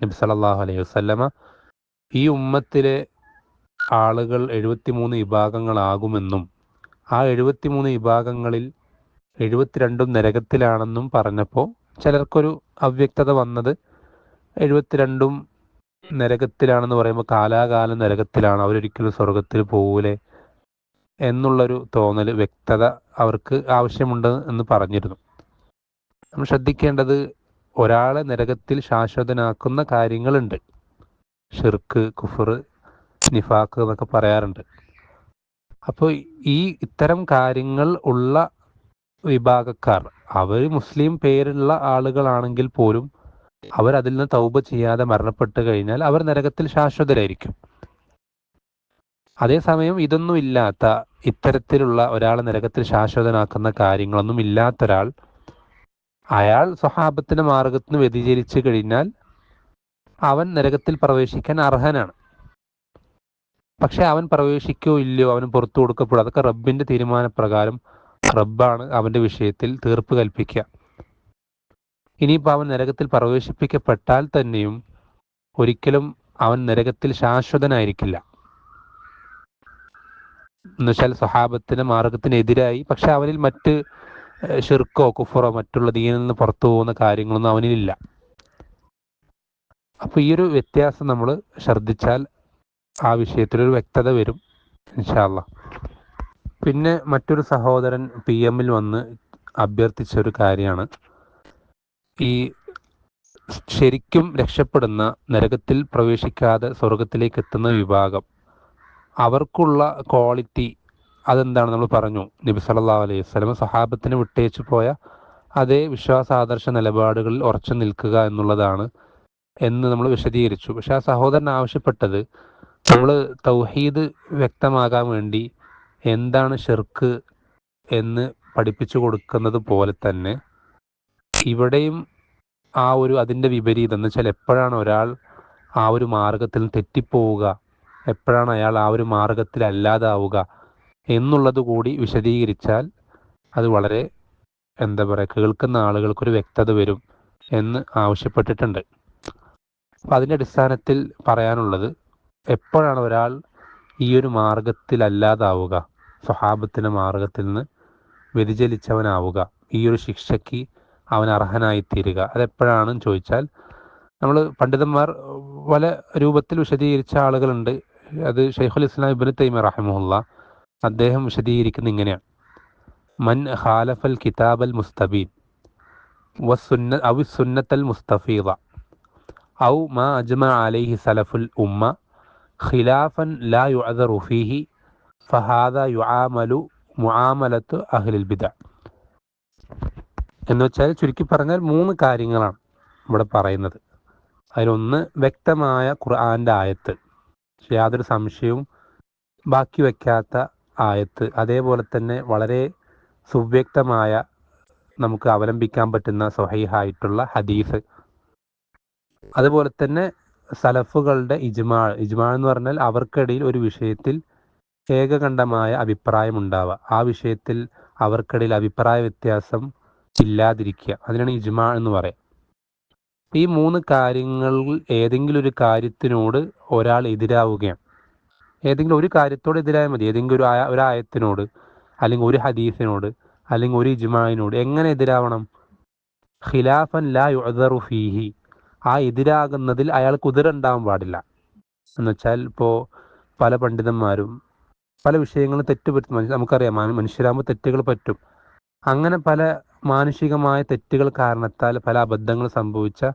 നബി സല്ലല്ലാഹു അലൈഹി വസല്ലമ ഈ ഉമ്മത്തിലെ ആളുകൾ എഴുപത്തിമൂന്ന് വിഭാഗങ്ങളാകുമെന്നും ആ എഴുപത്തിമൂന്ന് വിഭാഗങ്ങളിൽ എഴുപത്തിരണ്ടും നരകത്തിലാണെന്നും പറഞ്ഞപ്പോൾ ചിലർക്കൊരു അവ്യക്തത വന്നത് എഴുപത്തിരണ്ടും നരകത്തിലാണെന്ന് പറയുമ്പോൾ കാലാകാലം നരകത്തിലാണ് അവരൊരിക്കലും സ്വർഗത്തിൽ പോകൂലേ എന്നുള്ളൊരു തോന്നൽ വ്യക്തത അവർക്ക് ആവശ്യമുണ്ട് എന്ന് പറഞ്ഞിരുന്നു. നമ്മൾ ശ്രദ്ധിക്കേണ്ടത് ഒരാളെ നരകത്തിൽ ശാശ്വതനാക്കുന്ന കാര്യങ്ങളുണ്ട്. ഷിർക്ക് കുഫർ നിഫാക്ക് എന്നൊക്കെ പറയാറുണ്ട്. അപ്പോൾ ഈ ഇത്തരം കാര്യങ്ങൾ ഉള്ള വിഭാഗക്കാർ അവർ മുസ്ലിം പേരുള്ള ആളുകളാണെങ്കിൽ പോലും അവർ അതിൽ നിന്ന് തൗബ ചെയ്യാതെ മരണപ്പെട്ട് കഴിഞ്ഞാൽ അവർ നരകത്തിൽ ശാശ്വതരായിരിക്കും. അതേസമയം ഇതൊന്നും ഇല്ലാത്ത ഇത്തരത്തിലുള്ള ഒരാളെ നരകത്തിൽ ശാശ്വതനാക്കുന്ന കാര്യങ്ങളൊന്നും ഇല്ലാത്ത ഒരാൾ അയാൾ സ്വഹാബത്തിന്റെ മാർഗത്തിന് വ്യതിചരിച്ചു കഴിഞ്ഞാൽ അവൻ നരകത്തിൽ പ്രവേശിക്കാൻ അർഹനാണ്. പക്ഷെ അവൻ പ്രവേശിക്കോ ഇല്ലയോ അവന് പുറത്തു കൊടുക്കപ്പെടും അതൊക്കെ റബ്ബിന്റെ തീരുമാനപ്രകാരം റബ്ബാണ് അവന്റെ വിഷയത്തിൽ തീർപ്പ് കൽപ്പിക്കുക. ഇനിയിപ്പോൾ അവൻ നരകത്തിൽ പ്രവേശിപ്പിക്കപ്പെട്ടാൽ തന്നെയും ഒരിക്കലും അവൻ നരകത്തിൽ ശാശ്വതനായിരിക്കില്ല. എന്നുവെച്ചാൽ സ്വഹാബത്തിന്റെ മാർഗത്തിനെതിരായി പക്ഷെ അവനിൽ മറ്റ് ഷിർക്കോ കുഫറോ മറ്റുള്ള ദീനിൽ നിന്ന് പുറത്തു പോകുന്ന കാര്യങ്ങളൊന്നും അവനിലില്ല. അപ്പൊ ഈ ഒരു വ്യത്യാസം നമ്മൾ ശ്രദ്ധിച്ചാൽ ആ വിഷയത്തിൽ ഒരു വ്യക്തത വരും ഇൻഷാല്ല പിന്നെ മറ്റൊരു സഹോദരൻ പി എമ്മിൽ വന്ന് അഭ്യർത്ഥിച്ച ഒരു കാര്യമാണ്. ഈ ശരിക്കും രക്ഷപ്പെടുന്ന നരകത്തിൽ പ്രവേശിക്കാതെ സ്വർഗത്തിലേക്ക് എത്തുന്ന വിഭാഗം അവർക്കുള്ള ക്വാളിറ്റി അതെന്താണ് നമ്മൾ പറഞ്ഞു? നബി സല്ലല്ലാഹു അലൈഹി വസല്ലം സഹാബത്തിന് വിട്ടേച്ചു പോയ അതേ വിശ്വാസ ആദർശ നിലപാടുകളിൽ ഉറച്ചു നിൽക്കുക എന്നുള്ളതാണ് എന്ന് നമ്മൾ വിശദീകരിച്ചു. പക്ഷെ ആ സഹോദരൻ ആവശ്യപ്പെട്ടത് നമ്മൾ തൗഹീദ് വ്യക്തമാകാൻ വേണ്ടി എന്താണ് ഷിർക്ക് എന്ന് പഠിപ്പിച്ചു കൊടുക്കുന്നത് പോലെ തന്നെ ഇവിടെയും ആ ഒരു അതിന്റെ വിപരീതം എന്ന് വെച്ചാൽ എപ്പോഴാണ് ഒരാൾ ആ ഒരു മാർഗത്തിൽ തെറ്റിപ്പോവുക എപ്പോഴാണ് അയാൾ ആ ഒരു മാർഗത്തിൽ അല്ലാതാവുക എന്നുള്ളത് കൂടി വിശദീകരിച്ചാൽ അത് വളരെ എന്താ പറയുക കേൾക്കുന്ന ആളുകൾക്കൊരു വ്യക്തത വരും എന്ന് ആവശ്യപ്പെട്ടിട്ടുണ്ട്. അപ്പം അതിന്റെ അടിസ്ഥാനത്തിൽ പറയാനുള്ളത് എപ്പോഴാണ് ഒരാൾ ഈ ഒരു മാർഗത്തിൽ അല്ലാതാവുക സ്വഹാബത്തിന്റെ മാർഗത്തിൽ നിന്ന് വ്യതിചലിച്ചവനാവുക ഈ ഒരു ശിക്ഷയ്ക്ക് അവൻ അർഹനായിത്തീരുക അതെപ്പോഴാണെന്ന് ചോദിച്ചാൽ നമ്മൾ പണ്ഡിതന്മാർ പല രൂപത്തിൽ വിശദീകരിച്ച ആളുകളുണ്ട്. അത് ഷെയ്ഖുൽ ഇസ്ലാം ഇബിൻ തൈമ റഹിമുല്ല അദ്ദേഹം വിശദീകരിക്കുന്ന ഇങ്ങനെയാണ്. മൻ ഹാലഫൽ കിതാബൽ മുസ്തബീൻ സുന്നത്തൽ മുസ്തഫീദ ഔ മാ അജ്മ അലൈഹി സലഫുൽ ഉമ്മ ഖിലാഫൻ ലാ യുഅദറു ഫീഹി ഫഹാദ യുആമലു മുആമലത്ത് അഹ്ലിൽ ബിദ. എന്ന് വെച്ചാൽ ചുരുക്കി പറഞ്ഞാൽ മൂന്ന് കാര്യങ്ങളാണ് ഇവിടെ പറയുന്നത്. അതിലൊന്ന് വ്യക്തമായ ഖുർആന്റെ ആയത്ത്. യാതൊരു സംശയവും ബാക്കി വയ്ക്കാത്ത ആയത്ത്. അതേപോലെ തന്നെ വളരെ സുവ്യക്തമായ നമുക്ക് അവലംബിക്കാൻ പറ്റുന്ന സ്വഹീഹായിട്ടുള്ള ഹദീസ്. അതുപോലെ തന്നെ സലഫുകളുടെ ഇജ്മാ ഇജ്മാ എന്ന് പറഞ്ഞാൽ അവർക്കിടയിൽ ഒരു വിഷയത്തിൽ ഏകകണ്ഠമായ അഭിപ്രായം ഉണ്ടാവുക ആ വിഷയത്തിൽ അവർക്കിടയിൽ അഭിപ്രായ വ്യത്യാസം ഇല്ലാതിരിക്കുക. അതിനാണ് ഇജ്മാ എന്ന് പറയാം. ഈ മൂന്ന് കാര്യങ്ങളിൽ ഏതെങ്കിലും ഒരു കാര്യത്തിനോട് ഒരാൾ എതിരാവുകയാണ്. ഏതെങ്കിലും ഒരു കാര്യത്തോട് എതിരായാൽ മതി. ഏതെങ്കിലും ഒരു ആയ- ഒരു ആയത്തിനോട് അല്ലെങ്കിൽ ഒരു ഹദീസിനോട് അല്ലെങ്കിൽ ഒരു ഇജ്മാനോട് എങ്ങനെ എതിരാവണം? ഖിലാഫൻ ലാ യുഅദറു ഫീഹി. ആ എതിരാകുന്നതിൽ അയാൾ ഉതിരുണ്ടാവാൻ പാടില്ല. എന്നുവെച്ചാൽ ഇപ്പോൾ പല പണ്ഡിതന്മാരും പല വിഷയങ്ങളും തെറ്റ് പറ്റും മനുഷ്യ- നമുക്കറിയാം മാന- മനുഷ്യരാകുമ്പോൾ തെറ്റുകൾ പറ്റും. അങ്ങനെ പല മാനുഷികമായ തെറ്റുകൾ കാരണത്താൽ പല അബദ്ധങ്ങൾ സംഭവിച്ച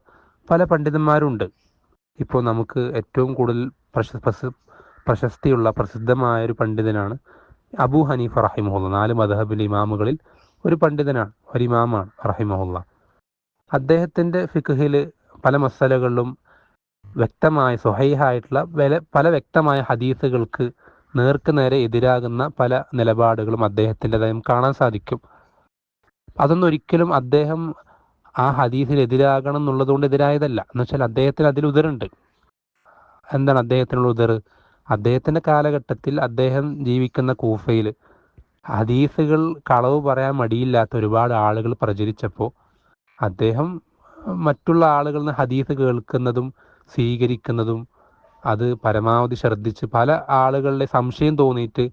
പല പണ്ഡിതന്മാരുണ്ട്. ഇപ്പോൾ നമുക്ക് ഏറ്റവും കൂടുതൽ പ്രശ പ്രശസ്തിയുള്ള പ്രസിദ്ധമായ ഒരു പണ്ഡിതനാണ് അബൂ ഹനീഫ റഹിമഹുല്ല നാല് മദഹബിലെ ഇമാമുകളിൽ ഒരു പണ്ഡിതനാണ് ഒരു ഇമാമാണ് റഹിമഹുല്ല അദ്ദേഹത്തിന്റെ ഫിഖിൽ പല മസലകളിലും വ്യക്തമായ സ്വഹൈഹായിട്ടുള്ള വില പല വ്യക്തമായ ഹദീസുകൾക്ക് നേർക്ക് നേരെ എതിരാകുന്ന പല നിലപാടുകളും അദ്ദേഹത്തിന്റെതായും കാണാൻ സാധിക്കും. അതൊന്നും ഒരിക്കലും അദ്ദേഹം ആ ഹദീസിൽ എതിരാകണം എന്നുള്ളതുകൊണ്ട് എതിരായതല്ല. എന്നുവെച്ചാൽ അദ്ദേഹത്തിന് അതിൽ ഉദറുണ്ട് എന്താണ് അദ്ദേഹത്തിനുള്ള ഉദർ അദ്ദേഹത്തിന്റെ കാലഘട്ടത്തിൽ അദ്ദേഹം ജീവിക്കുന്ന കൂഫയിൽ ഹദീസുകൾ കളവ് പറയാൻ മടിയില്ലാത്ത ഒരുപാട് ആളുകൾ പ്രചരിച്ചപ്പോൾ അദ്ദേഹം മറ്റുള്ള ആളുകളിൽ നിന്ന് ഹദീസ് കേൾക്കുന്നതും സ്വീകരിക്കുന്നതും അത് പരമാവധി ശ്രദ്ധിച്ച് പല ആളുകളുടെ സംശയം തോന്നിയിട്ട്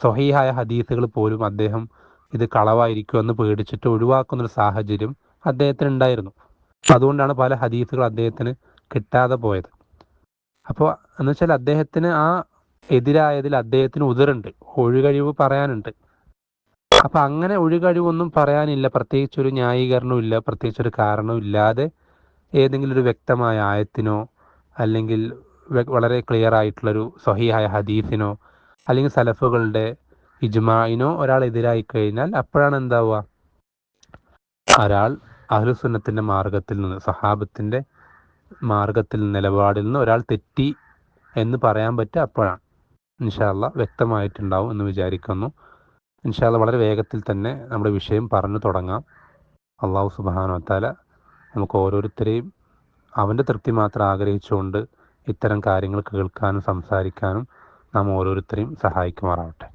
സ്വഹീഹായ ഹദീസുകൾ പോലും അദ്ദേഹം ഇത് കളവായിരിക്കുമെന്ന് പേടിച്ചിട്ട് ഒഴിവാക്കുന്ന ഒരു സാഹചര്യം അദ്ദേഹത്തിന് ഉണ്ടായിരുന്നു അതുകൊണ്ടാണ് പല ഹദീസുകൾ അദ്ദേഹത്തിന് കിട്ടാതെ പോയത്. അപ്പോൾ എന്ന് വെച്ചാൽ അദ്ദേഹത്തിന് ആ എതിരായതിൽ അദ്ദേഹത്തിന് ഉതിരുണ്ട്. ഒഴികഴിവ് പറയാനുണ്ട്. അപ്പൊ അങ്ങനെ ഒഴികഴിവൊന്നും പറയാനില്ല. പ്രത്യേകിച്ച് ഒരു ന്യായീകരണവും ഇല്ല. പ്രത്യേകിച്ച് ഒരു കാരണവും ഇല്ലാതെ ഏതെങ്കിലും ഒരു വ്യക്തമായ ആയത്തിനോ അല്ലെങ്കിൽ വളരെ ക്ലിയർ ആയിട്ടുള്ളൊരു സഹിയായ ഹദീസിനോ അല്ലെങ്കിൽ സലഫുകളുടെ ഇജ്മായിനോ ഒരാൾ എതിരായി കഴിഞ്ഞാൽ അപ്പോഴാണ് എന്താവുക? ഒരാൾ അഹ്ലുസുന്നത്തിന്റെ മാർഗത്തിൽ നിന്ന് സഹാബത്തിന്റെ മാർഗത്തിൽ നിലപാടിൽ നിന്ന് ഒരാൾ തെറ്റി എന്ന് പറയാൻ പറ്റുക അപ്പോഴാണ്. ഇൻഷാല്ല വ്യക്തമായിട്ടുണ്ടാവും എന്ന് വിചാരിക്കുന്നു. ഇൻഷാല്ല വളരെ വേഗത്തിൽ തന്നെ നമ്മുടെ വിഷയം പറഞ്ഞു തുടങ്ങാം. അള്ളാഹു സുബാനോത്താല നമുക്ക് ഓരോരുത്തരെയും അവന്റെ തൃപ്തി മാത്രം ആഗ്രഹിച്ചുകൊണ്ട് ഇത്തരം കാര്യങ്ങൾ കേൾക്കാനും സംസാരിക്കാനും നാം ഓരോരുത്തരെയും സഹായിക്കുമാറാവട്ടെ.